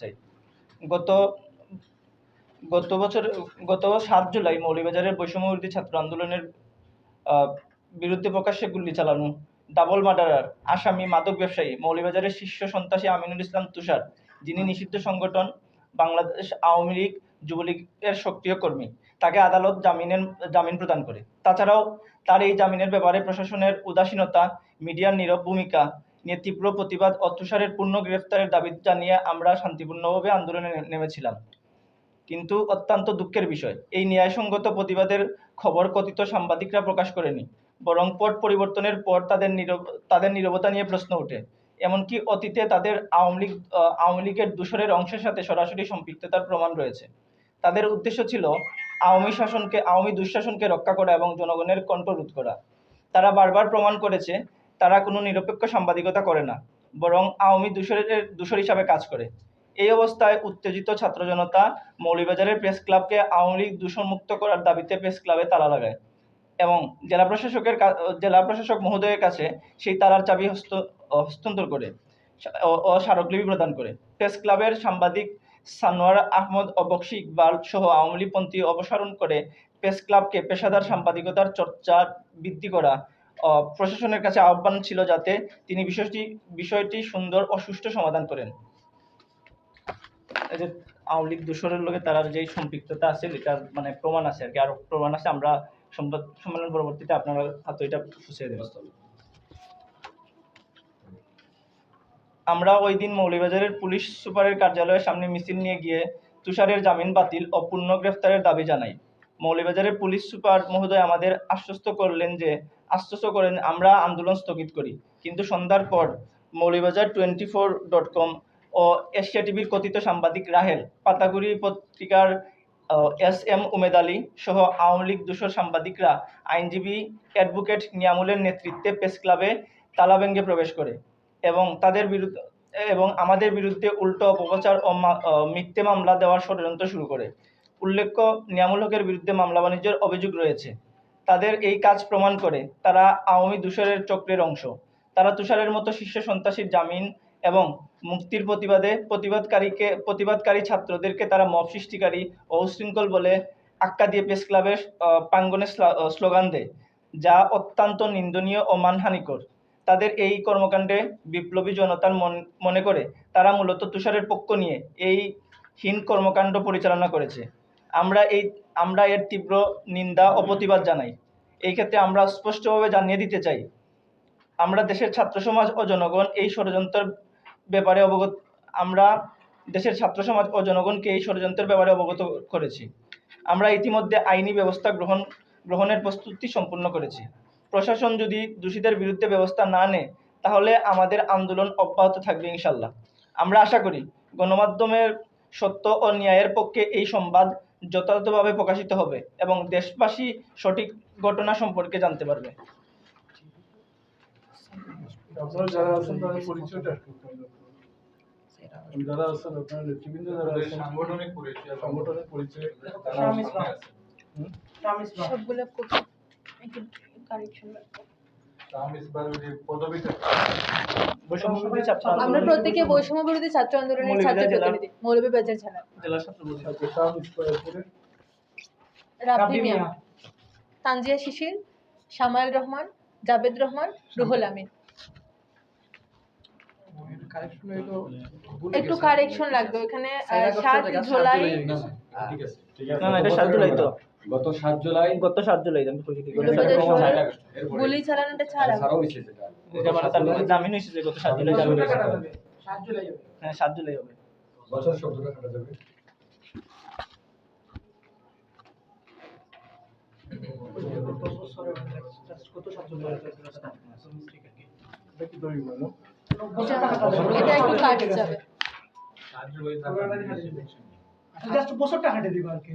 চাই। গত গত বছর গত সাত জুলাই মৌলভীবাজারের বৈষম্যবিরোধী ছাত্র আন্দোলনের বিরুদ্ধে প্রকাশ্যে গুলি চালানো ডাবল মার্ডারার আসামি মাদক ব্যবসায়ী মৌলভীবাজারের শীর্ষ সন্ত্রাসী আমিনুল ইসলাম তুষার যিনি নিষিদ্ধ সংগঠন বাংলাদেশ আওয়ামী লীগ যুবলীগের সক্রিয় কর্মী তাকে আদালত জামিনের জামিন প্রদান করে। তাছাড়াও তার এই জামিনের ব্যাপারে প্রশাসনের উদাসীনতা মিডিয়ার নীরব ভূমিকা নিয়ে তীব্র প্রতিবাদ ও তুষারের পূর্ণ গ্রেফতারের দাবি জানিয়ে আমরা শান্তিপূর্ণভাবে আন্দোলনে নেমেছিলাম। কিন্তু অত্যন্ত দুঃখের বিষয়, এই ন্যায়সঙ্গত প্রতিবাদের খবর কথিত সাংবাদিকরা প্রকাশ করেনি। বরং পট পরিবর্তনের পর তাদের নীরব, তাদের নীরবতা নিয়ে প্রশ্ন ওঠে। এমনকি অতীতে তাদের আওয়ামী লীগ আওয়ামী লীগের দূষরের অংশের সাথে সরাসরি সম্পৃক্ততার প্রমাণ রয়েছে। তাদের উদ্দেশ্য ছিল আওয়ামী শাসনকে, আওয়ামী দুঃশাসনকে রক্ষা করা এবং জনগণের কণ্ঠ রোধ করা। তারা বারবার প্রমাণ করেছে তারা কোনো নিরপেক্ষ সাংবাদিকতা করে না, বরং আওয়ামী দূষরের দূষর হিসাবে কাজ করে। এই অবস্থায় উত্তেজিত ছাত্র জনতা মৌলভীবাজারের প্রেস ক্লাবকে আওয়ামী লীগ দূষণমুক্ত করার দাবিতে প্রেস ক্লাবে তালা লাগায় এবং জেলা প্রশাসকের জেলা প্রশাসক মহোদয়ের কাছে সেই তালার চাবি হস্ত, হস্তান্তর করে, ও- স্মারকলিপি প্রদান করে। প্রেস ক্লাবের সাংবাদিক সানোয়ার আহমদ ও বক্সি ইকবাল সহ আওয়ামী লীগপন্থী অপসারণ করে প্রেস ক্লাবকে পেশাদার সাংবাদিকতার চর্চা বৃদ্ধি করা প্রশাসনের কাছে আহ্বান ছিল যাতে তিনি বিষয়টি বিষয়টি সুন্দর ও সুষ্ঠু সমাধান করেন। যে আওয়ামী লীগ দূষরের লোকে তার যে সম্পৃক্ততা আছে এটার মানে প্রমাণ আছে আর কি, আরও প্রমাণ আছে, আমরা সংবাদ সম্মেলন পরবর্তীতে আপনারা হাতে এটা ফুসিয়ে দেব। আমরা ওই দিন মৌলভীবাজারের পুলিশ সুপারের কার্যালয়ের সামনে মিছিল নিয়ে গিয়ে তুষারের জামিন বাতিল ও পূর্ণ গ্রেফতারের দাবি জানাই। মৌলভীবাজারের পুলিশ সুপার মহোদয় আমাদের আশ্বস্ত করলেন যে আশ্বস্ত করেন, আমরা আন্দোলন স্থগিত করি। কিন্তু সন্ধ্যার পর Moulvibazar twenty four dot com ও এশিয়া টিভির কথিত সাংবাদিক রাহেল, পাতাগুড়ি পত্রিকার এস এম উমেদ আলী সহ আওয়ামী লীগ দূষর সাংবাদিকরা আইনজীবী অ্যাডভোকেট নিয়ামুলের নেতৃত্বে প্রেস ক্লাবে তালা ভেঙে প্রবেশ করে এবং তাদের বিরুদ্ধে, এবং আমাদের বিরুদ্ধে উল্টো অপপ্রচার ও মিথ্যে মামলা দেওয়ার ষড়যন্ত্র শুরু করে। উল্লেখ্য, নিয়ামুল হকের বিরুদ্ধে মামলা বাণিজ্যের অভিযোগ রয়েছে। তাদের এই কাজ প্রমাণ করে তারা আওয়ামী দূষরের চক্রের অংশ। তারা তুষারের মতো শীর্ষ সন্ত্রাসীর জামিন এবং মুক্তির প্রতিবাদে প্রতিবাদকারীকে প্রতিবাদকারী ছাত্রদেরকে তারা মব সৃষ্টিকারী ও উশৃঙ্খল বলে আক্কা দিয়ে প্রেস ক্লাবের আহ, স্লোগান দেয় যা অত্যন্ত নিন্দনীয় ও মানহানিকর। তাদের এই কর্মকাণ্ডে বিপ্লবী জনতার মন মনে করে তারা মূলত তুষারের পক্ষ নিয়ে এই হীন কর্মকাণ্ড পরিচালনা করেছে। আমরা এই, আমরা এর তীব্র নিন্দা ও প্রতিবাদ জানাই। এই ক্ষেত্রে আমরা স্পষ্টভাবে জানিয়ে দিতে চাই, আমরা দেশের ছাত্র সমাজ ও জনগণ এই ষড়যন্ত্রের ব্যাপারে অবগত, আমরা দেশের ছাত্র সমাজ ও জনগণকে এই ষড়যন্ত্রের ব্যাপারে অবগত করেছি। আমরা ইতিমধ্যে আইনি ব্যবস্থা গ্রহণ, গ্রহণের প্রস্তুতি সম্পূর্ণ করেছি। প্রশাসন যদি দোষীদের বিরুদ্ধে ব্যবস্থা না নেয়, তাহলে আমাদের আন্দোলন অব্যাহত থাকবে ইনশাল্লাহ আমরা আশা করি, গণমাধ্যমের সত্য ও ন্যায়ের পক্ষে এই সংবাদ যথাযথভাবে প্রকাশিত হবে এবং দেশবাসী সঠিক ঘটনা সম্পর্কে জানতে পারবে। যারা আছেন আপনার নেতৃবৃন্দ আছেন সাংগঠনিক পরিচয়? সবগুলো একটু কারেকশন আমরা প্রত্যেকে বৈষম্য বিরোধী ছাত্র আন্দোলনের ছাত্র প্রতিনিধি মৌলভীবাজার জেলা জেলা ছাত্র। আচ্ছা রাব্বি মিয়া তানজিয়া শিশির শামাল রহমান জাবেদ রহমান রুহুল আমিন। একটু কারেকশন লাগবে এখানে আহ, সাত জুলাই ঠিক আছে। না না এটা সাত জুলাই তো। গত সাত জুলাই গত সাত জুলাই আমি কইছি কি দুই হাজার ষোলো এরপরে গুলি চালানোটা ছাড়া। ছাড়াও হয়েছে সেটা এটা মানে তার মধ্যে জামিন হয়েছে যে গত সাত জুলাই জামিন হয়েছে। হ্যাঁ সাত জুলাই হবে। বছর শব্দটা কাটা যাবে। এটা কি দড়ি বলো এটা একটু কাট যাবে সাহায্য হয়ে থাকা জাস্ট বছরটা হাঁটে দিব আর কি।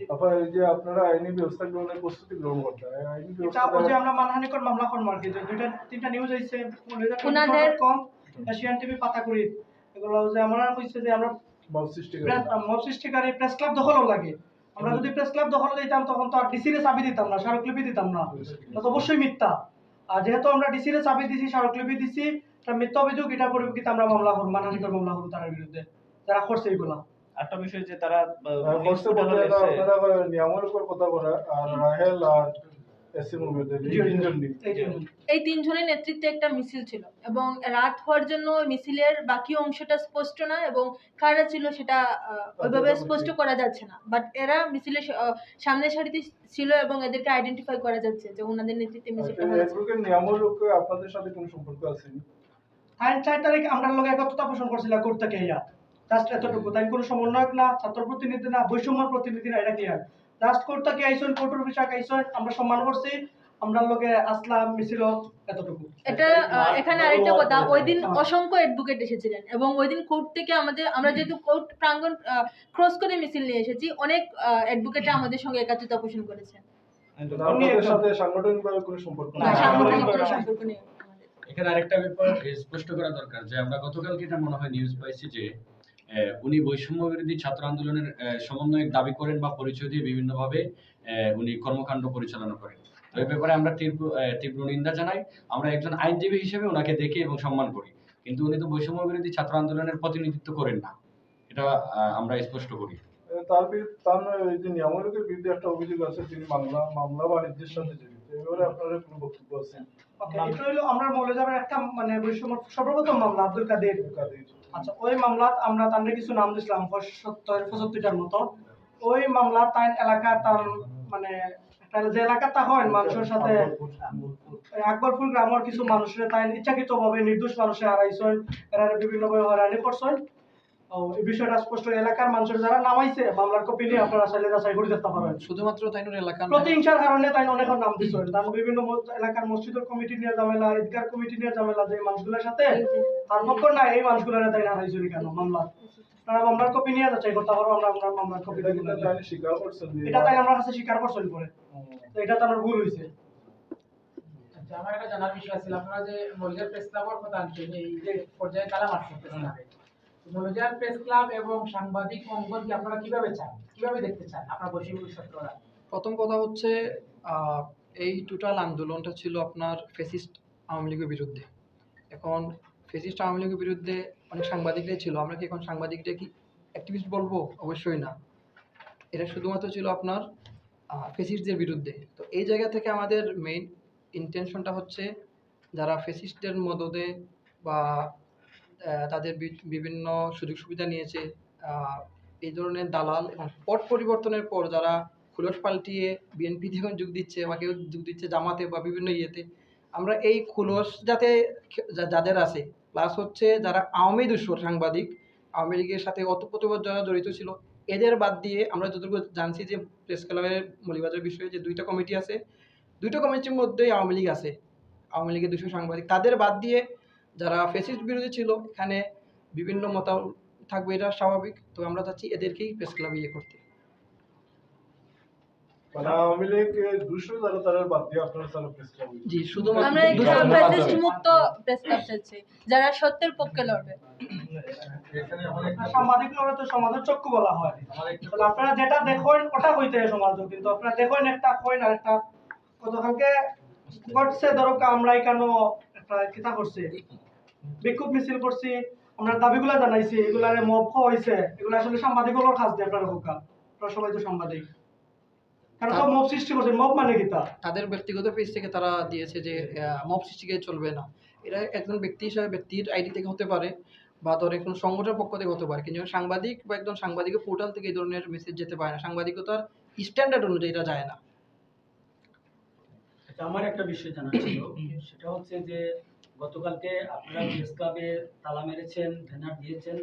তারপর এই যে আপনারা আইনি ব্যবস্থা গ্রহণের প্রস্তুতি গ্রহণ করতে হয়। আইনি ব্যবস্থা ওই যে আমরা মানহানিকর মামলা করব আর কি যে দুইটা তিনটা নিউজ আইছে ওনাদের- কম। এশিয়ান টিভি পাতাকুড়ি এগুলো যে আমরা কইছে যে আমরা ভাব সৃষ্টি করে। মব সৃষ্টিকারী প্রেস ক্লাব দখলও লাগে। আমরা যদি প্রেস ক্লাব দখল দিতাম তখন তো আর ডিসিরে চাবি দিতাম না স্মারকলিপি দিতাম না। এটা তো অবশ্যই মিথ্যা। আর যেহেতু আমরা ডিসিরে চাবি দিছি স্মারকলিপি দিছি এটা মিথ্যা অভিযোগ এটা পরিপ্রেক্ষিতে আমরা মামলা করব মানহানিকর মামলা করব তার বিরুদ্ধে। যারা করছে এগুলা। একটা বিষয় যে তারা আর করতে বলতে এটা আপনারা নিয়মের উপর কথা বলা আর রাহেল আর এই তিনজনের নেতৃত্বে একটা মিছিল ছিল এবং রাত হওয়ার জন্য মিছিলের বাকি অংশটা স্পষ্ট না এবং কারা ছিল সেটা ওইভাবে স্পষ্ট করা যাচ্ছে না। বাট এরা মিছিলের স- আহ, সামনের সারিতে ছিল এবং এদেরকে আইডেন্টিফাই করা যাচ্ছে যে ওনাদের নেতৃত্বে মিছিলটা হয়েছে। ফেসবুকের নিয়মের লোকে আপনাদের সাথে কোনো সম্পর্ক আছে? আইন চার তারিখ আমরা লোক একত্রতা পোষণ করছিলাম করতে কে ইয়া জাস্ট এতটুকু। তাই কোনো সমন্বয়ক না ছাত্র প্রতিনিধি না বৈষম্য প্রতিনিধি না এটা ক্লিয়ার জাস্ট কোর্ট থেকে আইসন কোর্টের অফিসার আইসন আমরা সম্মান করছি আমরা লোকে আসলাম মিছিল এতটুকু। এটা আহ, এখানে আরেকটা কথা ওই দিন অসংখ্য অ্যাডভোকেট এসেছিলেন এবং ওই দিন কোর্ট থেকে আমাদের আমরা যেহেতু কোর্ট প্রাঙ্গণ ক্রস করে মিছিল নিয়ে এসেছি অনেক অ্যাডভোকেট আমাদের সঙ্গে একাত্রতা পোষণ করেছেন। সাথে সাংগঠনিকভাবে কোনো সম্পর্ক নেই। সাংগঠনিক কোনো সম্পর্ক নেই। এখানে আরেকটা ব্যাপার স্পষ্ট করা দরকার যে আমরা গতকালকে এটা মনে হয় নিউজ পাইছি যে উনি বৈষম্য বিরোধী ছাত্র আন্দোলনের আহ, সমন্বয়ক দাবি করেন বা পরিচয় দিয়ে বিভিন্নভাবে উনি কর্মকাণ্ড পরিচালনা করেন। তো এই ব্যাপারে আমরা তীব্র তীব্র নিন্দা জানাই। আমরা একজন আইনজীবী হিসেবে ওনাকে দেখি এবং সম্মান করি। কিন্তু উনি তো বৈষম্য বিরোধী ছাত্র আন্দোলনের প্রতিনিধিত্ব করেন না। এটা আমরা স্পষ্ট করি। তার বিরুদ্ধে তার এই যে বিরুদ্ধে একটা অভিযোগ আছে তিনি মামলা মামলা বাণিজ্যের সাথে জড়িত। এবারে আপনাদের কোনো বক্তব্য আছে? ওকে এটা হইল আমরা মৌলজাবের একটা মানে বৈষম্য সর্বপ্রথম মামলা আব্দুল কাদের। কাদের। আচ্ছা ওই মামলাত আমরা তাদের কিছু নাম দিছিলাম সত্তর পঁচাত্তরটার মতো। ওই মামলা তাই এলাকা তার মানে যে যে এলাকাটা হয়, মানুষের সাথে আকবরপুর গ্রামের কিছু মানুষের তাই ইচ্ছাকৃত ভাবে নির্দোষ মানুষের হারাইছেন, এরা বিভিন্ন ভাবে হয়রানি করছেন। এই বিষয়টা স্পষ্ট এলাকার মানুষের যারা নামাইছে মামলার কপি নিয়ে আপনারা চাইলে যাচাই করে দেখতে পারেন। শুধুমাত্র তাই এলাকার প্রতিহিংসার কারণে তাই অনেক নাম দিচ্ছেন তার বিভিন্ন এলাকার মসজিদের কমিটি নিয়ে ঝামেলা ঈদগার কমিটি নিয়ে ঝামেলা যে মানুষগুলোর সাথে তার পক্ষ না এই মানুষগুলোর তাই না হারাইছেন কেন মামলা? তারা মামলার কপি নিয়ে যাচাই করতে পারব আমরা আমরা মামলার কপি এটা তাই স্বীকার করছেন যে এটা তাই আমরা কাছে স্বীকার করছেন তো এটা তো আমার ভুল হয়েছে আচ্ছা আমার একটা জানার বিষয় ছিল আপনারা যে মৌলিজার প্রেস ক্লাবের কথা আনছেন এই যে পর্যায়ে তালা মারছেন প্রেস প্রেস ক্লাব এবং সাংবাদিক অঙ্গনকে আপনারা কীভাবে চান? কীভাবে দেখতে চান আপনার বৈষম্য ছাত্ররা প্রথম কথা হচ্ছে এই টোটাল আন্দোলনটা ছিল আপনার ফেসিস্ট আওয়ামী লীগের বিরুদ্ধে। এখন ফেসিস্ট আওয়ামী লীগের বিরুদ্ধে অনেক সাংবাদিকরাই ছিল। আমরা কি এখন সাংবাদিকরা কি অ্যাক্টিভিস্ট বলব? অবশ্যই না। এটা শুধুমাত্র ছিল আপনার ফেসিস্টদের বিরুদ্ধে। তো এই জায়গা থেকে আমাদের মেইন ইন্টেনশনটা হচ্ছে, যারা ফেসিস্টের মদদে বা তাদের বিভিন্ন সুযোগ সুবিধা নিয়েছে এই ধরনের দালাল এবং পট পরিবর্তনের পর যারা খুলস পাল্টিয়ে বিএনপি থেকে যোগ দিচ্ছে বা কেউ যোগ দিচ্ছে জামাতে বা বিভিন্ন ইয়েতে, আমরা এই খুলস যাতে যাদের আছে প্লাস হচ্ছে যারা আওয়ামী দুঃসর সাংবাদিক, আওয়ামী লীগের সাথে অতপ্রতভাবে যারা জড়িত ছিল, এদের বাদ দিয়ে আমরা যতটুকু জানছি যে প্রেস ক্লাবের মলিবাজার বিষয়ে যে দুইটা কমিটি আছে, দুইটা কমিটির মধ্যেই আওয়ামী লীগ আছে। আওয়ামী লীগের দুশো সাংবাদিক, তাদের বাদ দিয়ে যারা ফেসিস্ট বিরোধী ছিল এখানে বিভিন্ন মত থাকবে এটা স্বাভাবিক। তো আমরা চাচ্ছি এদেরকেই প্রেস ক্লাবে ইয়ে করতে। মানে যারা তারা বাদ দিয়ে আপনারা তারা প্রেস ক্লাব জি শুধুমাত্র আমরা একটু দুশো- ফ্যাসিস্ট মুক্ত প্রেস ক্লাব চাচ্ছি যারা সত্যের পক্ষে লড়বে। এখানে আমার একটা সাংবাদিক তো সমাজের চক্ষু বলা হয়। আপনারা যেটা দেখেন ওটা হইতে সমাজ কিন্তু আপনারা দেখেন একটা কইন আর একটা গতকালকে ঘটছে ধরো আমরাই কেন একটা কিতা করছে। বিক্ষোভ মিছিল করছি আমরা দাবিগুলা জানাইছি এগুলারে মব হয়েছে এগুলো আসলে সাংবাদিকগুলোর কাজ দিয়ে আপনারা হোকা আপনারা সবাই তো সাংবাদিক। কারণ সব মব সৃষ্টি করছে মব মানে কিতা তাদের ব্যক্তিগত পেজ থেকে তারা দিয়েছে যে মব সৃষ্টিকে চলবে না। এটা একজন ব্যক্তি হিসাবে ব্যক্তির আইডি থেকে হতে পারে বা ধর একজন সংগঠনের পক্ষ থেকে হতে পারে। কিন্তু সাংবাদিক বা একজন সাংবাদিকের পোর্টাল থেকে এই ধরনের মেসেজ যেতে পারে না। সাংবাদিকতার স্ট্যান্ডার্ড অনুযায়ী এটা যায় না। আচ্ছা, আমার একটা বিষয় জানার ছিল। সেটা হচ্ছে যে গতকালকে আপনারা প্রেস ক্লাবে তালা মেরেছেন, ব্যানার দিয়েছেন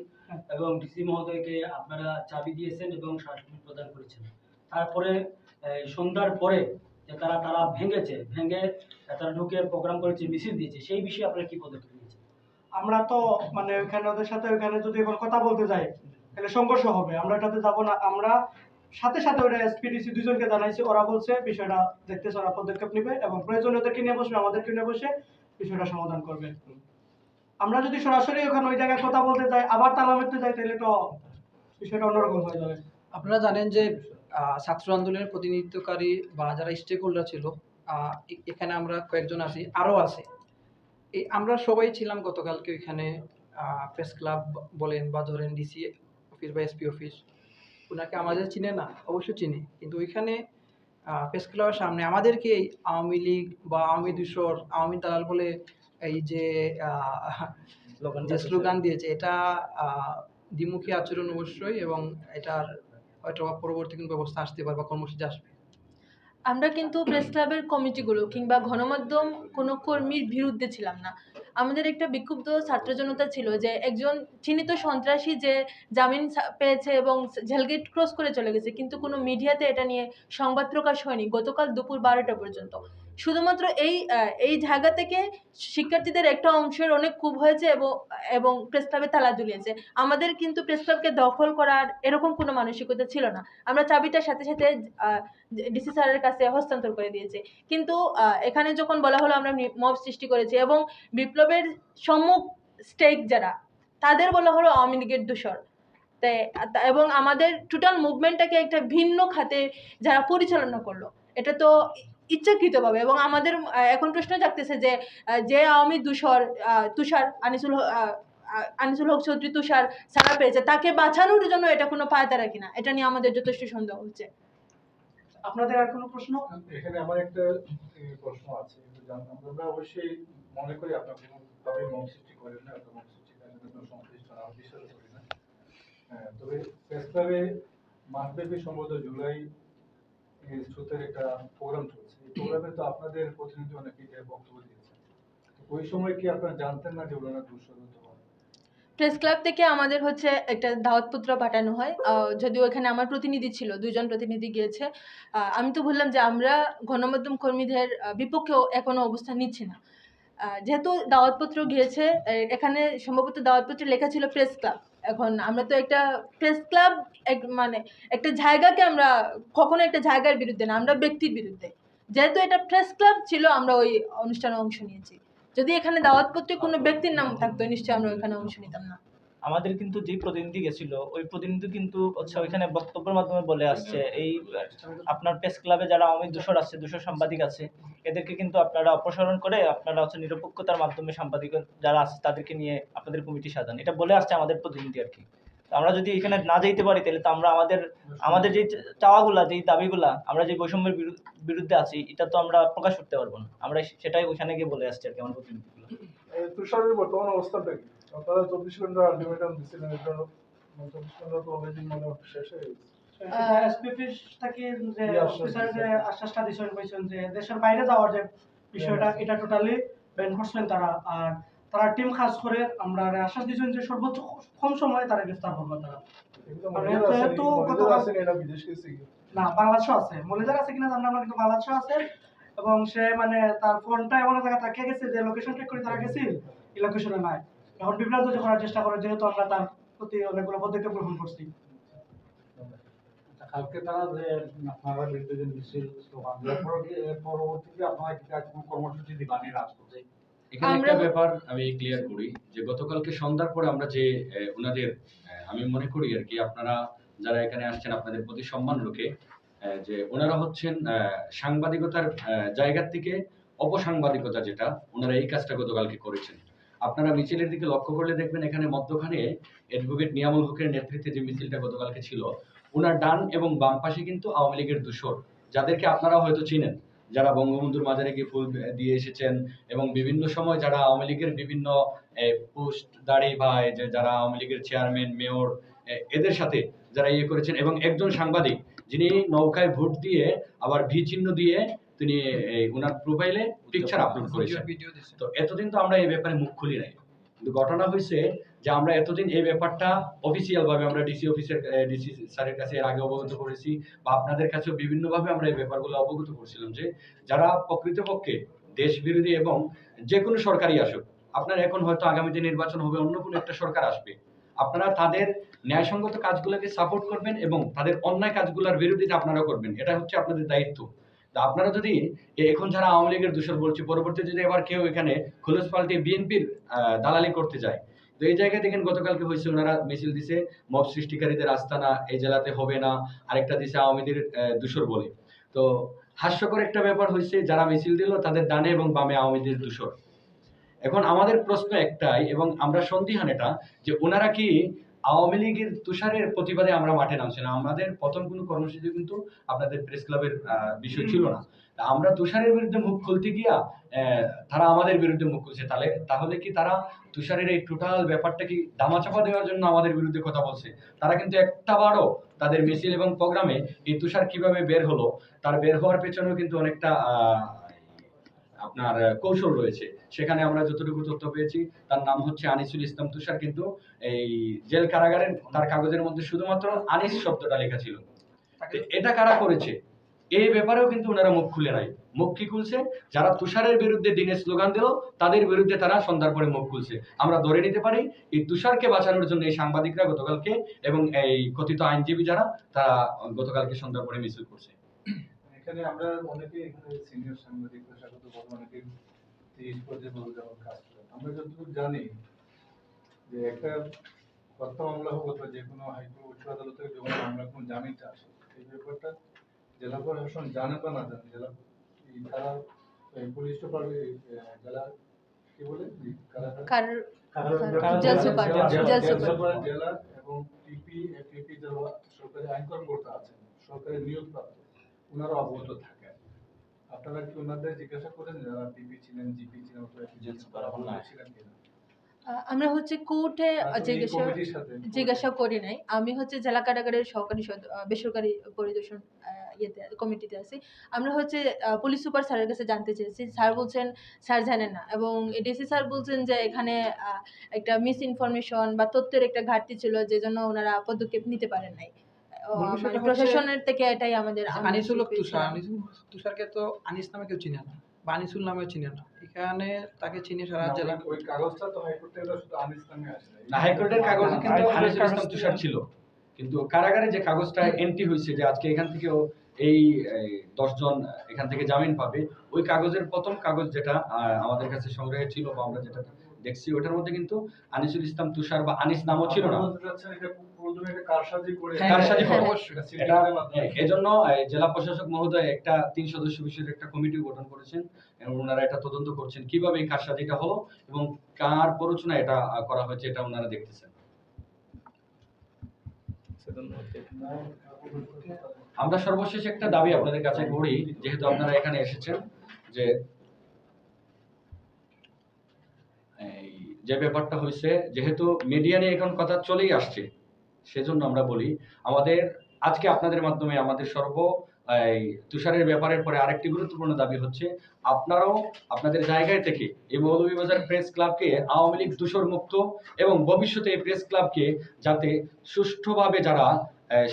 এবং ডিসি মহোদয়কে আপনারা চাবি দিয়েছেন এবং স্মারকলিপি প্রদান করেছেন। তারপরে সন্ধ্যার পরে যে তারা তারা ভেঙেছে, ভেঙে তারা ঢুকে প্রোগ্রাম করেছে মিছিল দিয়েছে, সেই বিষয়ে আপনারা কি পদক্ষেপ নিয়েছেন? আমরা তো মানে ওইখানে ওদের সাথে ওইখানে যদি এখন কথা বলতে যাই, তাহলে সংঘর্ষ হবে। আমরা এটাতে যাব না। আমরা সাথে সাথে ওটা এসপিডিসি দুজনকে জানাইছে। ওরা বলছে বিষয়টা দেখতেছে ওরা পদক্ষেপ নেবে এবং প্রয়োজনীয়তাকে নিয়ে বসবে আমাদেরকে নিয়ে বসে বিষয়টা সমাধান করবে। আমরা যদি সরাসরি ওখানে ওই জায়গায় কথা বলতে যাই, আবার তালা মারতে যাই, তাহলে তো বিষয়টা অন্যরকম হয়ে যাবে। আপনারা জানেন যে ছাত্র আন্দোলনের প্রতিনিধিত্বকারী বা যারা স্টেক হোল্ডার ছিল এখানে আমরা কয়েকজন আছি, আরও আছে। এই আমরা সবাই ছিলাম গতকালকে ওইখানে প্রেস ক্লাব বলেন বা ধরেন ডিসি অফিস বা এসপি অফিস ওনাকে আমাদের চিনে না অবশ্যই চিনি। কিন্তু ওইখানে প্রেস ক্লাবের সামনে আমাদেরকে এই আওয়ামী লীগ বা আওয়ামী দূষর আওয়ামী দালাল বলে এই যে আহ, যে স্লোগান দিয়েছে এটা আহ, দ্বিমুখী আচরণ অবশ্যই এবং এটার হয়তো বা পরবর্তী কোনো ব্যবস্থা আসতে পারে বা কর্মসূচি আসবে। আমরা কিন্তু প্রেস ক্লাবের কমিটিগুলো কিংবা গণমাধ্যম কোনো কর্মীর বিরুদ্ধে ছিলাম না। আমাদের একটা বিক্ষুব্ধ ছাত্র জনতা ছিল যে একজন চিহ্নিত সন্ত্রাসী যে জামিন পেয়েছে এবং জেলগেট ক্রস করে চলে গেছে, কিন্তু কোনো মিডিয়াতে এটা নিয়ে সংবাদ প্রকাশ হয়নি গতকাল দুপুর বারোটা পর্যন্ত। শুধুমাত্র এই এই জায়গা থেকে শিক্ষার্থীদের একটা অংশের অনেক ক্ষোভ হয়েছে এবং এবং প্রেস ক্লাবে তালা ঝুলিয়েছে। আমাদের কিন্তু প্রেস ক্লাবকে দখল করার এরকম কোনো মানসিকতা ছিল না। আমরা চাবিটার সাথে সাথে ডিসি স্যারের কাছে হস্তান্তর করে দিয়েছে। কিন্তু এখানে যখন বলা হলো আমরা মব সৃষ্টি করেছি এবং বিপ্লবের সম্মুখ স্টেক যারা, তাদের বলা হলো আওয়ামী লীগের দূষর। এবং আমাদের টোটাল মুভমেন্টটাকে একটা ভিন্ন খাতে যারা পরিচালনা করল, এটা তো ইচ্ছাকৃতভাবে এবং আমাদের এখন প্রশ্ন জাগতেছে যে যে আওয়ামী দূষর তুষার আনিসুল আনিসুল হক চৌধুরী তুষার সারা পেয়েছে তাকে বাঁচানোর জন্য এটা কোনো পায়তারা কিনা? এটা নিয়ে আমাদের যথেষ্ট সন্দেহ হচ্ছে। আপনাদের আর কোনো প্রশ্ন? এখানে আমার একটা প্রশ্ন আছে আমরা অবশ্যই মনে করি আপনার কোনোভাবে মন সৃষ্টি করেন না অথবা মন সৃষ্টি করেন কোনো সংশ্লিষ্ট না বিশ্বাস করি না। হ্যাঁ, তবে প্রেস ক্লাবে মাসব্যাপী সম্ভবত জুলাই স্রোতের একটা প্রোগ্রাম চলছে। প্রোগ্রামে তো আপনাদের প্রতিনিধি অনেকে বক্তব্য দিয়েছেন। ওই সময় কি আপনারা জানতেন না যে ওনারা দুঃসহ প্রেস ক্লাব থেকে আমাদের হচ্ছে একটা দাওয়াতপত্র পাঠানো হয়। যদিও এখানে আমার প্রতিনিধি ছিল দুজন প্রতিনিধি গিয়েছে। আমি তো বললাম যে আমরা গণমাধ্যম কর্মীদের বিপক্ষেও এখনও অবস্থান নিচ্ছি না। যেহেতু দাওয়াতপত্র গিয়েছে এখানে সম্ভবত দাওয়াতপত্রে লেখা ছিল প্রেস ক্লাব। এখন আমরা তো একটা প্রেস ক্লাব, এক মানে একটা জায়গাকে আমরা, কখনো একটা জায়গার বিরুদ্ধে না, আমরা ব্যক্তির বিরুদ্ধে। যেহেতু এটা প্রেস ক্লাব ছিল আমরা ওই অনুষ্ঠানে অংশ নিয়েছি। যদি এখানে দাওয়াতপত্রে কোনো ব্যক্তির নাম থাকতো নিশ্চয়ই আমরা ওইখানে অংশ নিতাম না। আমাদের কিন্তু যে প্রতিনিধি গেছিল ওই প্রতিনিধি কিন্তু হচ্ছে ওইখানে বক্তব্যের মাধ্যমে বলে আসছে এই আপনার প্রেস ক্লাবে যারা আওয়ামী দূষর আছে দূষর সাংবাদিক আছে এদেরকে কিন্তু আপনারা অপসারণ করে আপনারা হচ্ছে নিরপেক্ষতার মাধ্যমে সাংবাদিক যারা আছে তাদেরকে নিয়ে আপনাদের কমিটি সাজান। এটা বলে আসছে আমাদের প্রতিনিধি আর কি। আমরা যদি এখানে না যেতে পারি তাহলে তো আমরা আমাদের আমাদের যে চাওয়াগুলা যেই দাবিগুলা আমরা যে বৈষম্যের বিরু- বিরুদ্ধে আছি এটা তো আমরা প্রকাশ করতে পারব না। আমরা সেটাই ওইখানে গিয়ে বলে আসছি আর কি আমার প্রতিনিধিগুলো। তুষারের বর্তমান কি? আপনারা চব্বিশ ঘণ্টা আলটিমেটাম দিচ্ছিলেন এটা মানে চব্বিশ ঘণ্টা তো অলরেডি মানে শেষ হয়ে গেছে। এসপি থেকে যে অফিসার যে আশ্বাসটা দিয়েছেন বলছেন যে দেশের বাইরে যাওয়ার যে বিষয়টা এটা টোটালি ব্যান করছেন তারা আর তারা টিম কাজ করে আমরা আশ্বাস দিয়েছেন যে সর্বোচ্চ কম সময়ে তারা গ্রেফতার করবে তারা। না বাংলাদেশও আছে। মলিদার আছে কিনা জানি না কিন্তু বাংলাদেশও আছে। এবং সে মানে তার ফোনটা এমন জায়গায় তাকিয়ে গেছে যে লোকেশন ট্রেক করে তারা গেছে এই লোকেশনে নাই। এখন বিভ্রান্ত করার চেষ্টা করে যেহেতু আমরা তার প্রতি অনেকগুলো পদক্ষেপ গ্রহণ করছি। কালকে তারা যে আপনারা বিরুদ্ধে যে মিছিল পরবর্তীতে আপনারা কি কোনো কর্মসূচি দিবেন রাজপথে এখানে একটা ব্যাপার আমি ক্লিয়ার করি যে গতকালকে সন্ধ্যার পরে আমরা যে ওনাদের আমি মনে করি আর কি আপনারা যারা এখানে আসছেন আপনাদের প্রতি সম্মান আহ, যে ওনারা হচ্ছেন সাংবাদিকতার জায়গার থেকে অপসাংবাদিকতা যেটা ওনারা এই কাজটা গতকালকে করেছেন। আপনারা মিছিলের দিকে লক্ষ্য করলে দেখবেন এখানে মধ্যখানে অ্যাডভোকেট নিয়ামুল হকের নেতৃত্বে যে মিছিলটা গতকালকে ছিল ওনার ডান এবং বাম পাশে কিন্তু আওয়ামী লীগের দূষর যাদেরকে আপনারা হয়তো চিনেন যারা বঙ্গবন্ধুর মাজারে গিয়ে ফুল দিয়ে এসেছেন এবং বিভিন্ন সময় যারা আওয়ামী লীগের বিভিন্ন পোস্ট দাঁড়ি ভাই যে যারা আওয়ামী লীগের চেয়ারম্যান মেয়র এদের সাথে যারা ইয়ে করেছেন এবং একজন সাংবাদিক যিনি নৌকায় ভোট দিয়ে আবার ভি চিহ্ন দিয়ে তিনি এই, ওনার প্রোফাইলে পিকচার আপলোড করেছেন। তো এতদিন তো আমরা এই ব্যাপারে মুখ খুলি নাই। কিন্তু ঘটনা হয়েছে যে আমরা এতদিন এই ব্যাপারটা অফিসিয়াল ভাবে আমরা ডিসি অফিসের ডিসি স্যারের কাছে এর আগে অবগত করেছি বা আপনাদের কাছেও বিভিন্নভাবে আমরা এই ব্যাপারগুলো অবগত করছিলাম যে যারা প্রকৃতপক্ষে দেশ বিরোধী এবং যে কোনো সরকারই আসুক, আপনার এখন হয়তো আগামীতে নির্বাচন হবে, অন্য কোনো একটা সরকার আসবে। আপনারা তাদের ন্যায়সঙ্গত কাজগুলোকে সাপোর্ট করবেন এবং তাদের অন্যায় কাজগুলোর বিরোধিতা আপনারা করবেন। এটা হচ্ছে আপনাদের দায়িত্ব। তা আপনারা যদি এখন যারা আওয়ামী লীগের দূষণ বলছে পরবর্তী যদি এবার কেউ এখানে খোলস পাল্টে বিএনপির দালালি করতে যায় তো এই জায়গায় দেখেন গতকালকে হয়েছে ওনারা মিছিল দিছে, মব সৃষ্টিকারীদের রাস্তা না এই জেলাতে হবে না, আরেকটা দিছে আওয়ামীদের দূষর বলে। তো হাস্যকর একটা ব্যাপার হয়েছে, যারা মিছিল দিল তাদের ডানে এবং বামে আওয়ামীদের দূষর। এখন আমাদের প্রশ্ন একটাই, এবং আমরা সন্দিহান এটা, যে ওনারা কি আওয়ামী লীগের তুষারের প্রতিবাদে আমরা মাঠে নামছি না। আমাদের প্রথম কোনো কর্মসূচি কিন্তু আপনাদের প্রেস ক্লাবের বিষয় ছিল না। আমরা তুষারের বিরুদ্ধে মুখ খুলতে গিয়া তারা আমাদের বিরুদ্ধে মুখ খুলছে। তাহলে তাহলে কি তারা তুষারের এই টোটাল ব্যাপারটা কি দামাচাপা দেওয়ার জন্য আমাদের বিরুদ্ধে কথা বলছে? তারা কিন্তু একটা বারও তাদের মিছিল এবং প্রোগ্রামে এই তুষার কীভাবে বের হলো, তার বের হওয়ার পেছনেও কিন্তু অনেকটা আপনার কৌশল রয়েছে। সেখানে আমরা যতটুকু তথ্য পেয়েছি তার নাম হচ্ছে আনিসুল ইসলাম তুষার কিন্তু এই জেল কারাগারের তার কাগজের মধ্যে শুধুমাত্র আনিস শব্দটা লেখা ছিল। এটা কারা করেছে? এই ব্যাপারেও কিন্তু ওনারা মুখ খুলে নাই। মুখ কি খুলছে? যারা তুষারের বিরুদ্ধে দিনে স্লোগান দিল তাদের বিরুদ্ধে তারা সন্ধ্যার পরে মুখ খুলছে। আমরা ধরে নিতে পারি এই তুষারকে বাঁচানোর জন্য এই সাংবাদিকরা গতকালকে এবং এই কথিত আইনজীবী যারা তারা গতকালকে সন্ধ্যার পরে মিছিল করছে। এখানে আমরা অনেকেই এখানে সিনিয়র সাংবাদিক পেশাগত বড় অনেকে তিরিশ পর্যায়ে বলে যাওয়ার কাজ করেন আমরা যতটুকু জানি যে একটা হত্যা মামলা হোক অথবা যে কোনো হাইকোর্ট উচ্চ আদালতে যখন মামলা কোনো জামিনটা আসে এই ব্যাপারটা জেলা প্রশাসন জানে বা না জানে জেলা তারা পুলিশ এই, জেলা কি বলে? জেল এবং টিপি এপিপি যারা সরকারি আইন কর্মকর্তা আছেন সরকারি নিয়োগপ্রাপ্ত ওনারা অবগত থাকেন। আপনারা কি ওনাদের জিজ্ঞাসা করেন যারা টিপি ছিলেন জিপি ছিলেন আমরা হচ্ছে কোর্টে জিজ্ঞাসা জিজ্ঞাসা করি নাই। আমি হচ্ছে জেলা কারাগারের সহকারী বেসরকারি পরিদর্শন ইয়েতে কমিটিতে আছি। আমরা হচ্ছে পুলিশ সুপার স্যারের কাছে জানতে চেয়েছি। স্যার বলছেন স্যার জানেন না। এবং ডিসি স্যার বলছেন যে এখানে একটা মিস ইনফরমেশন বা তথ্যের একটা ঘাটতি ছিল যে জন্য ওনারা পদক্ষেপ নিতে পারেন নাই। মানে প্রশাসনের থেকে এটাই আমাদের আনিসুল। তুষার আনিসুল তুষারকে তো আনিস নামে কেউ চিনে না বা আনিসুল নামে চিনে না। এখানে তাকে চিনে সারা জেলা। ওই- কাগজটা তো হাইকোর্টে শুধু আনিস নামে আসে। না হাইকোর্টের কাগজে কিন্তু হাইকোর্টের আনিসুল ইসলাম তুষার ছিল। কিন্তু কারাগারে যে কাগজটা এন্ট্রি হয়েছে যে আজকে এখান থেকেও এই দশ জন এখান থেকে জামিন পাবে ওই কাগজের প্রথম কাগজ যেটা আমাদের কাছে সংগ্রহে ছিল বা আমরা যেটা দেখছি ওটার মধ্যে কিন্তু আনিসুল ইসলাম তুষার বা আনিস নামও ছিল না। হ্যাঁ, হ্যাঁ। এজন্য জেলা প্রশাসক মহোদয় একটা তিন সদস্য বিশিষ্ট একটা কমিটি গঠন করেছেন ওনারা এটা তদন্ত করছেন কীভাবে এই কারসাজিটা হলো এবং কার প্ররোচনা এটা করা হয়েছে এটা ওনারা দেখতেছেন আমরা সর্বশেষ একটা দাবি আপনাদের কাছে করি যেহেতু আপনারা এখানে এসেছেন যে যে ব্যাপারটা হয়েছে যেহেতু মিডিয়া নিয়ে এখন কথা চলেই আসছে সেজন্য আমরা বলি, আমাদের, আজকে আপনাদের মাধ্যমে আমাদের সর্ব, এই তুষারের ব্যাপারের পরে আরেকটি গুরুত্বপূর্ণ দাবি হচ্ছে, আপনারাও আপনাদের জায়গায় থেকে এই মৌলভীবাজার প্রেস ক্লাবকে আওয়ামী লীগ দূষর মুক্ত এবং ভবিষ্যতে এই প্রেস ক্লাবকে যাতে সুষ্ঠুভাবে যারা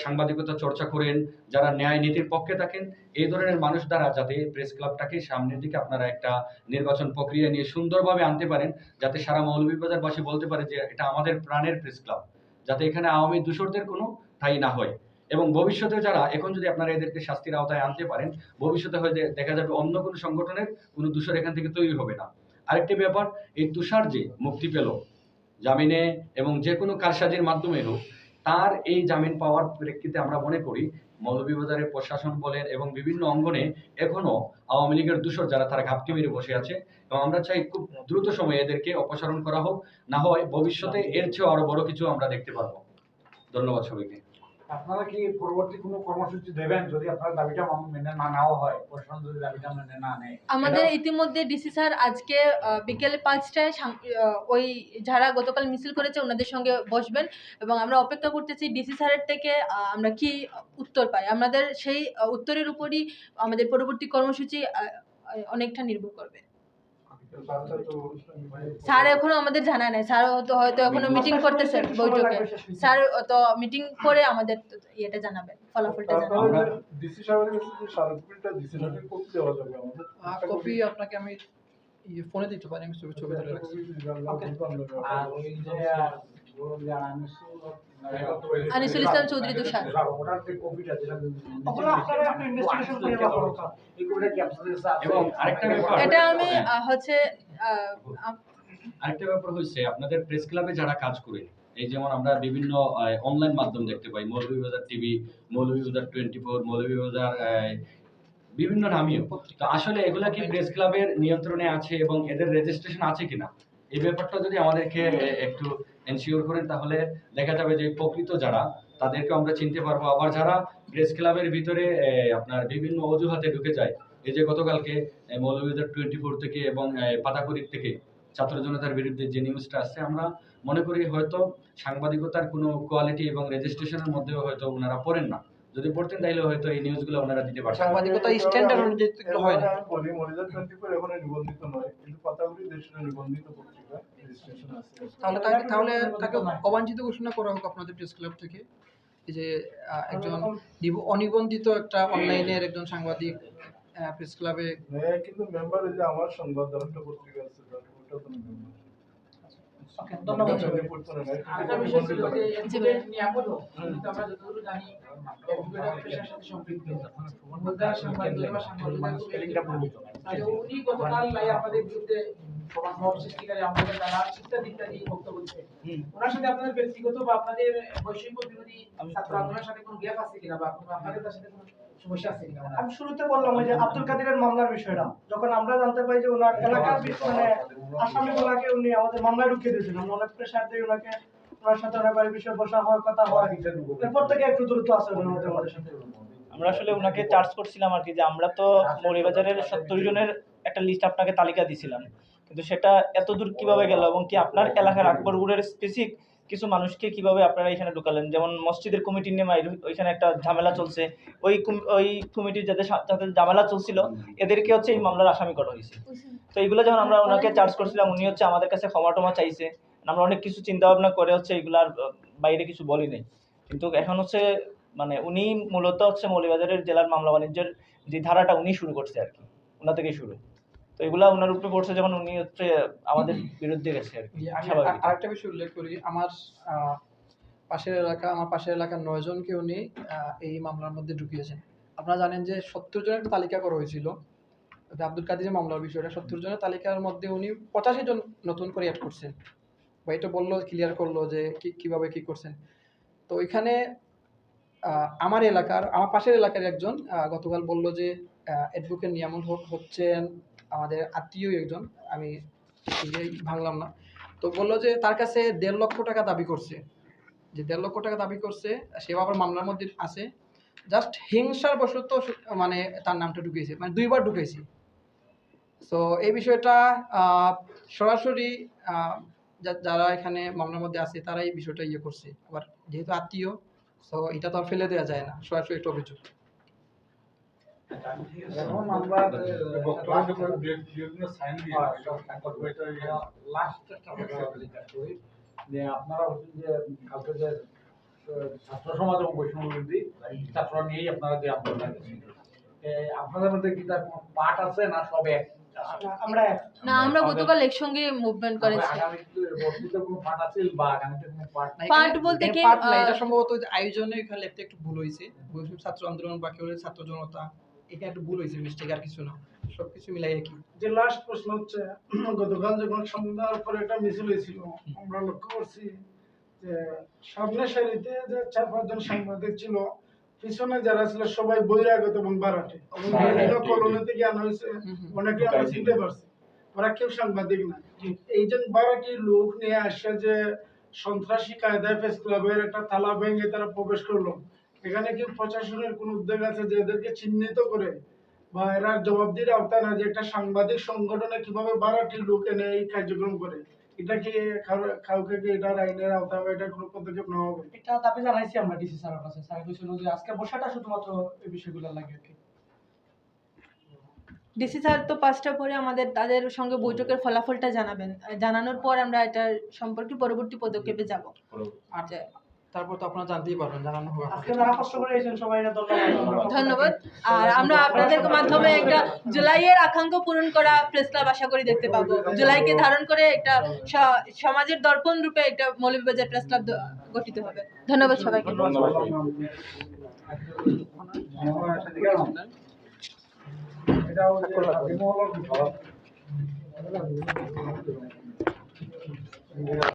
সাংবাদিকতা চর্চা করেন, যারা ন্যায় নীতির পক্ষে থাকেন, এই ধরনের মানুষ দ্বারা যাতে প্রেস ক্লাবটাকে সামনের দিকে আপনারা একটা নির্বাচন প্রক্রিয়া নিয়ে সুন্দরভাবে আনতে পারেন, যাতে সারা মৌলভীবাজারবাসী বলতে পারে যে এটা আমাদের প্রাণের প্রেস ক্লাব। যাতে এখানে আওয়ামী দূষরদের কোনো ঠাই না হয়। এবং ভবিষ্যতে যারা, এখন যদি আপনারা এদেরকে শাস্তির আওতায় আনতে পারেন, ভবিষ্যতে হয়তো দেখা যাবে অন্য কোনো সংগঠনের কোনো দূষর এখান থেকে তৈরি হবে না। আরেকটি ব্যাপার, এই তুষার যে মুক্তি পেল, জামিনে এবং যে কোনো কারসাজির মাধ্যমে হোক তার এই জামিন পাওয়ার প্রেক্ষিতে আমরা মনে করি, মৌলভীবাজারের প্রশাসন বলেন এবং বিভিন্ন অঙ্গনে এখনও আওয়ামী লীগের দূষর যারা, তারা ঘাপটি মেরে বসে আছে। এবং আমরা চাই খুব দ্রুত সময়ে এদেরকে অপসারণ করা হোক, না হয় ভবিষ্যতে এর চেয়েও আরও বড় কিছু আমরা দেখতে পারব। ধন্যবাদ সবাইকে। আপনারা কি পরবর্তী কোনো কর্মসূচি দেবেন যদি আপনার দাবিটা মেনে না নেওয়া হয়? প্রশাসন যদি দাবিটা মেনে না নেয়। আমাদের ইতিমধ্যে ডিসি স্যার আজকে বিকেল পাঁচটায় ওই যারা গতকাল মিছিল করেছে ওনাদের সঙ্গে বসবেন এবং আমরা অপেক্ষা করতেছি ডিসি স্যারের থেকে আমরা কি উত্তর পাই। আমাদের সেই উত্তরের উপরই আমাদের পরবর্তী কর্মসূচি অনেকটা নির্ভর করবে। স্যার এখনও আমাদের জানা নাই। স্যার তো হয়তো এখনও মিটিং করতেছেন বৈঠকে। স্যার তো মিটিং করে আমাদের ইয়েটা জানাবেন ফলাফলটা জানাবেন। ডিসি সাহেবের কাছে ডিসি সাহেবের কপি দেওয়া যাবে আমাদের। কপি আপনাকে আমি ইয়ে ফোনে দিতে পারি আমি ছবি ছবি তুলে রাখছি। আর ওই যে আনিসুল ইসলাম চৌধুরী তুষার। এটা আমি হচ্ছে আরেকটা ব্যাপার হচ্ছে আপনাদের প্রেস ক্লাবে যারা কাজ করে এই যেমন আমরা বিভিন্ন অনলাইন মাধ্যম দেখতে পাই Moulvibazar TV Moulvibazar twenty four Moulvibazar বিভিন্ন নামীয়। তো আসলে এগুলা কি প্রেস ক্লাবের নিয়ন্ত্রণে আছে এবং এদের রেজিস্ট্রেশন আছে কিনা? এই ব্যাপারটা যদি আমাদেরকে একটু এনশিওর করেন তাহলে দেখা যাবে যে প্রকৃত যারা তাদেরকে আমরা চিনতে পারব। আবার যারা প্রেস ক্লাবের ভিতরে আপনার বিভিন্ন অজুহাতে ঢুকে যায় এই যে গতকালকে আহ, মৌলভীবাজার টোয়েন্টি ফোর থেকে এবং আহ, পাতাকুড়ির থেকে ছাত্র জনতার বিরুদ্ধে যে নিউজটা আসছে আমরা মনে করি হয়তো সাংবাদিকতার কোনো কোয়ালিটি এবং রেজিস্ট্রেশনের মধ্যেও হয়তো ওনারা পড়েন না। যদি পড়তেন তাইলে হয়তো এই নিউজগুলো ওনারা দিতে পারতেন। সাংবাদিকতা স্ট্যান্ডার্ড অনুযায়ী তো এগুলো হয় না। আমি বলি মনিটর টোয়েন্টি ফোর এখনও নিবন্ধিত নয় কিন্তু পাতাগুলি দেশের নিবন্ধিত পত্রিকা রেজিস্ট্রেশন আছে। তাহলে তাকে তাহলে তাকে অবাঞ্ছিত ঘোষণা করা হোক আপনাদের প্রেস ক্লাব থেকে এই যে একজন অনিবন্ধিত একটা অনলাইনের একজন সাংবাদিক প্রেস ক্লাবে হ্যাঁ কিন্তু মেম্বার এই যে আমার সংবাদ একটা পত্রিকা আছে ওটা তো ধন্যবাদ। উনি গতকাল বিরুদ্ধে দিচ্ছেন ওনার সাথে আপনাদের ব্যক্তিগত বা আপনাদের বৈষম্য বিরোধী ছাত্র আন্দোলনের সাথে কোনো গ্যাপ আছে কিনা বা আপনাদের সাথে কোনো সমস্যা আছে কিনা আমি শুরুতে বললাম ওই যে আব্দুল কাদিরের মামলার বিষয়টা যখন আমরা জানতে পারি যে ওনার এলাকার মানে আসামি গুলাকে উনি আমাদের মামলায় ঢুকিয়ে অনেক প্রেশার দিয়ে ওনার সাথে বিষয়ে বসা হওয়ার কথা এরপর থেকে একটু আছে আমাদের সাথে। আমরা আসলে চার্জ করছিলাম আর কি যে আমরা তো মৌলিবাজারের সত্তর জনের একটা লিস্ট আপনাকে তালিকা দিছিলাম। কিন্তু সেটা এত দূর কীভাবে গেল এবং কি আপনার এলাকার আকবরপুরের স্পেসিফিক কিছু মানুষকে কীভাবে আপনারা এখানে ঢুকালেন? যেমন মসজিদের কমিটির নিয়ে ওইখানে একটা ঝামেলা চলছে। ওই ওই কমিটির যাদের যাদের ঝামেলা চলছিল, এদেরকে হচ্ছে এই মামলার আসামি করা হয়েছে। তো এইগুলো যখন আমরা ওনাকে চার্জ করছিলাম, উনি হচ্ছে আমাদের কাছে ক্ষমা টমা চাইছে। আমরা অনেক কিছু চিন্তা ভাবনা করে হচ্ছে এগুলার বাইরে কিছু বলি নাই। কিন্তু এখন হচ্ছে মানে উনি মূলত হচ্ছে মৌলিবাজারের জেলার মামলা বাণিজ্যের যে ধারাটা উনি শুরু করছে আর কি। ওনা থেকেই শুরু। তো এগুলা ওনার উপরে পড়ছে যখন উনি হচ্ছে আমাদের বিরুদ্ধে গেছে আর কি আরেকটা বিষয় উল্লেখ করি। আমার পাশের এলাকা আমার পাশের এলাকার নয় জনকে উনি এই মামলার মধ্যে ঢুকিয়েছেন। আপনারা জানেন যে সত্তর জনের একটা তালিকা করা হয়েছিল। আব্দুল কাদিরের মামলার বিষয়টা সত্তর জনের তালিকার মধ্যে উনি পঁচাশি জন নতুন করে অ্যাড করছেন। বা এটা বলল ক্লিয়ার করল যে কি কীভাবে কী করছেন। তো আহ, আমার এলাকার আমার পাশের এলাকার একজন গতকাল বলল যে অ্যাডভোকেট নিয়ামুল হক হচ্ছেন আমাদের আত্মীয় একজন, আমি ভাঙলাম না। তো বলল যে তার কাছে দেড় লক্ষ টাকা দাবি করছে। যে দেড় লক্ষ টাকা দাবি করছে, সে আবার মামলার মধ্যে আছে। জাস্ট হিংসার বশত মানে তার নামটা ঢুকিয়েছে মানে দুইবার ঢুকেছি। তো এই বিষয়টা সরাসরি যারা এখানে মামলার মধ্যে আছে তারা এই বিষয়টা ইয়ে করছে। আবার যেহেতু আত্মীয় তো এটা তো আর ফেলে দেওয়া যায় না, সরাসরি একটা অভিযোগ এখন আমরা বক্তব্য সাইন দিয়ে লাস্ট একটা কথা জিজ্ঞাসা করি যে আপনারা বলছেন যে কালকে যে ছাত্র সমাজ এবং ছাত্ররা নিয়েই আপনারা যে আন্দোলন আপনাদের মধ্যে কি তার পার্ট আছে না সব এক? আমরা না আমরা গতকাল একসঙ্গে মুভমেন্ট করেছি। আগামীতে ভবিষ্যতে কোনো পার্ট আছে বা আগামীতে কোনো পার্ট না, পার্ট এখানে- বলতে কি, পার্ট না, আহ, এটা সম্ভবত আয়োজনে এখানে একটু ভুল হয়েছে। ছাত্র আন্দোলন বা কেউ ছাত্র জনতা এখানে একটু ভুল হয়েছে মিস্টেক আর কিছু না। সবকিছু মিলাই একই। যে লাস্ট প্রশ্ন হচ্ছে গতকাল যখন সন্ধ্যার পরে একটা মিছিল হয়েছিল। আমরা লক্ষ্য করছি যে সামনে সারিতে যে চার পাঁচজন সাংবাদিক ছিল পিছনে যারা ছিল সবাই বহিরাগত এবং বারাটে। কলোনি থেকে আনা হয়েছে অনেকে আমরা চিনতে পারছি। ওরা কেউ সাংবাদিক না। এই যে বারাটি লোক নিয়ে আসে যে সন্ত্রাসী কায়দায় প্রেস ক্লাবের একটা তালা ভেঙে তারা প্রবেশ করল। এখানে কি প্রশাসনের কোন উদ্যোগ আছে যে এদেরকে চিহ্নিত করে বা এরা জবাবদিহির আওতায় না যে একটা সাংবাদিক সংগঠনে কীভাবে বারাটি লোক এনে এই কার্যক্রম করে? এটা কি কাউকে কি এটার আইনের আওতায় বা এটা কোনো পদক্ষেপ নেওয়া হবে? এটা দাবি জানাইছি আমরা ডিসি স্যারের কাছে। স্যার যে আজকে বসাটা শুধুমাত্র এই বিষয়গুলো লাগে আর কি। ডিসি স্যার তো পাঁচটা পরে আমাদের তাদের সঙ্গে বৈঠকের ফলাফলটা জানাবেন। জানানোর পর আমরা এটার সম্পর্কে পরবর্তী পদক্ষেপে যাব। তারপর তো আপনারা জানতেই পারবেন জানানো হবে আজকে যারা কষ্ট করে এসেছেন সবাই ধন্যবাদ ধন্যবাদ। আর আমরা আপনাদের মাধ্যমে একটা জুলাইয়ের আকাঙ্ক্ষা পূরণ করা প্রেস ক্লাব আশা করি দেখতে পাবো। জুলাইকে ধারণ করে একটা সমাজের দর্পণ রূপে একটা মৌলভীবাজার প্রেস ক্লাব গঠিত হবে। ধন্যবাদ সবাইকে। মহলার